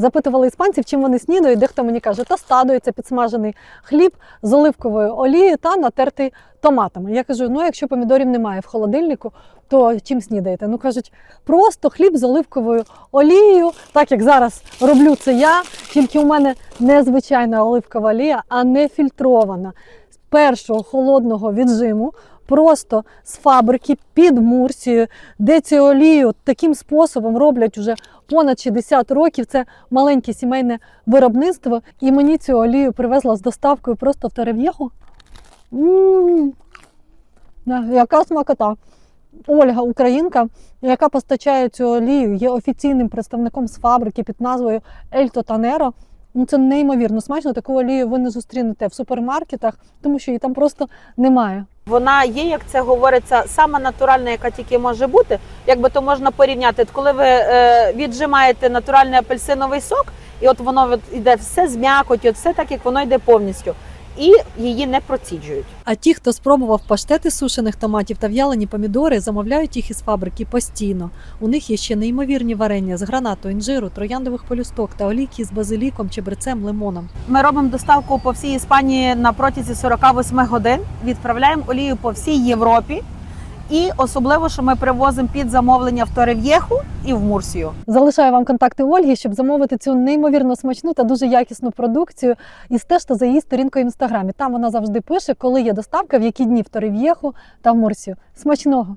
запитували іспанців, чим вони снідають. Дехто мені каже, тостадою це підсмажений хліб з оливковою олією та натертий томатами. Я кажу: ну якщо помідорів немає в холодильнику, то чим снідаєте? Ну кажуть, просто хліб з оливковою олією, так як зараз роблю це я, тільки у мене незвичайна оливкова олія, а не фільтрована. Першого холодного віджиму, просто з фабрики під Мурсією, де цю олію таким способом роблять уже понад 60 років. Це маленьке сімейне виробництво, і мені цю олію привезла з доставкою просто в Терев'єху. Яка смакота! Ольга, українка, яка постачає цю олію, є офіційним представником з фабрики під назвою Ельто Танеро. Ну це неймовірно смачно. Таку олію ви не зустрінете в супермаркетах, тому що її там просто немає. Вона є, як це говориться, сама натуральна, яка тільки може бути. Якби то можна порівняти, коли ви е, віджимаєте натуральний апельсиновий сок, і от воно от іде все з м'якоті, от все так, як воно йде повністю, і її не проціджують. А ті, хто спробував паштети сушених томатів та в'ялені помідори, замовляють їх із фабрики постійно. У них є ще неймовірні варення з гранату, інжиру, трояндових полюсток та олійки з базиліком, чебрецем, лимоном. Ми робимо доставку по всій Іспанії на протязі 48 годин. Відправляємо олію по всій Європі. І особливо, що ми привозимо під замовлення в Торев'єху і в Мурсію. Залишаю вам контакти Ольги, щоб замовити цю неймовірно смачну та дуже якісну продукцію. І стежте за її сторінкою в інстаграмі. Там вона завжди пише, коли є доставка, в які дні в Торев'єху та в Мурсію. Смачного!